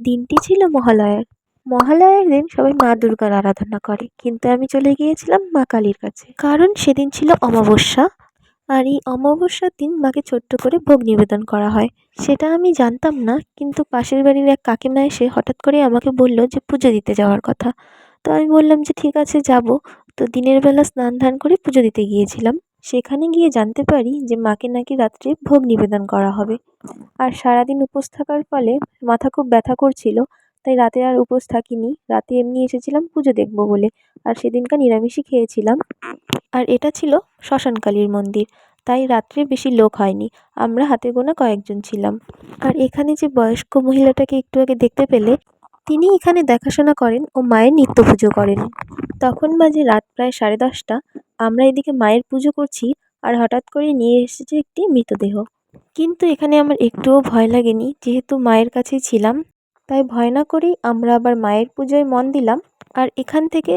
দিনটি ছিল মহালয়ার। মহালয়ার দিন সবাই মা দুর্গার আরাধনা করে, কিন্তু আমি চলে গিয়েছিলাম মা কালীর কাছে। কারণ সেদিন ছিল অমাবস্যা, আর এই অমাবস্যার দিন মাকে ছোট্ট করে ভোগ নিবেদন করা হয়। সেটা আমি জানতাম না, কিন্তু পাশের বাড়ির এক কাকিমা এসে হঠাৎ করে আমাকে বলল যে পুজো দিতে যাওয়ার কথা। তো আমি বললাম যে ঠিক আছে, যাব। তো দিনের বেলা স্নান ধান করে পুজো দিতে গিয়েছিলাম। সেখানে গিয়ে জানতে পারি যে মাকে নাকি রাত্রে ভোগ নিবেদন করা হবে। আর সারাদিন উপোস থাকার ফলে মাথা খুব ব্যথা করছিল, তাই রাতে আর উপোস থাকিনি। রাতে এমনি এসেছিলাম পুজো দেখব বলে, আর সেদিনকার নিরামিষই খেয়েছিলাম। আর এটা ছিল শ্মশানকালীর মন্দির, তাই রাত্রে বেশি লোক হয়নি। আমরা হাতে গোনা কয়েকজন ছিলাম। আর এখানে যে বয়স্ক মহিলাটাকে একটু আগে দেখতে পেলে, তিনি এখানে দেখাশোনা করেন ও মায়ের নিত্য পুজো করেন। তখন বাজে রাত প্রায় সাড়ে দশটা। আমরা এদিকে মায়ের পুজো করছি আর হঠাৎ করে নিয়ে এসেছে একটি মৃতদেহ। কিন্তু এখানে আমার একটুও ভয় লাগেনি, যেহেতু মায়ের কাছেই ছিলাম। তাই ভয় না করেই আমরা আবার মায়ের পুজোয় মন দিলাম। আর এখান থেকে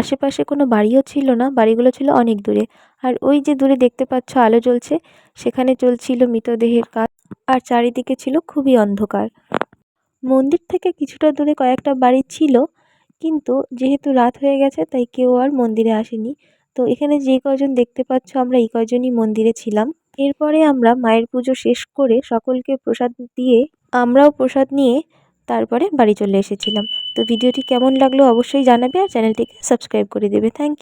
আশেপাশে কোনো বাড়িও ছিল না, বাড়িগুলো ছিল অনেক দূরে। আর ওই যে দূরে দেখতে পাচ্ছ আলো জ্বলছে, সেখানে চলছিল মৃতদেহের কাজ। আর চারিদিকে ছিল খুবই অন্ধকার। মন্দির থেকে কিছুটা দূরে কয়েকটা বাড়ি ছিল, কিন্তু যেহেতু রাত হয়ে গেছে, তাই কেউ আর মন্দিরে আসেনি। তো এখানে যে কজন দেখতে পাচ্ছ আমরা এই কজনই মন্দিরে ছিলাম। এরপরে আমরা মায়ের পুজো শেষ করে সকলকে প্রসাদ দিয়ে আমরাও প্রসাদ নিয়ে তারপরে বাড়ি চলে এসেছিলাম। তো ভিডিওটি কেমন লাগল অবশ্যই জানাবে আর চ্যানেলটিকে সাবস্ক্রাইব করে দেবে। Thank you.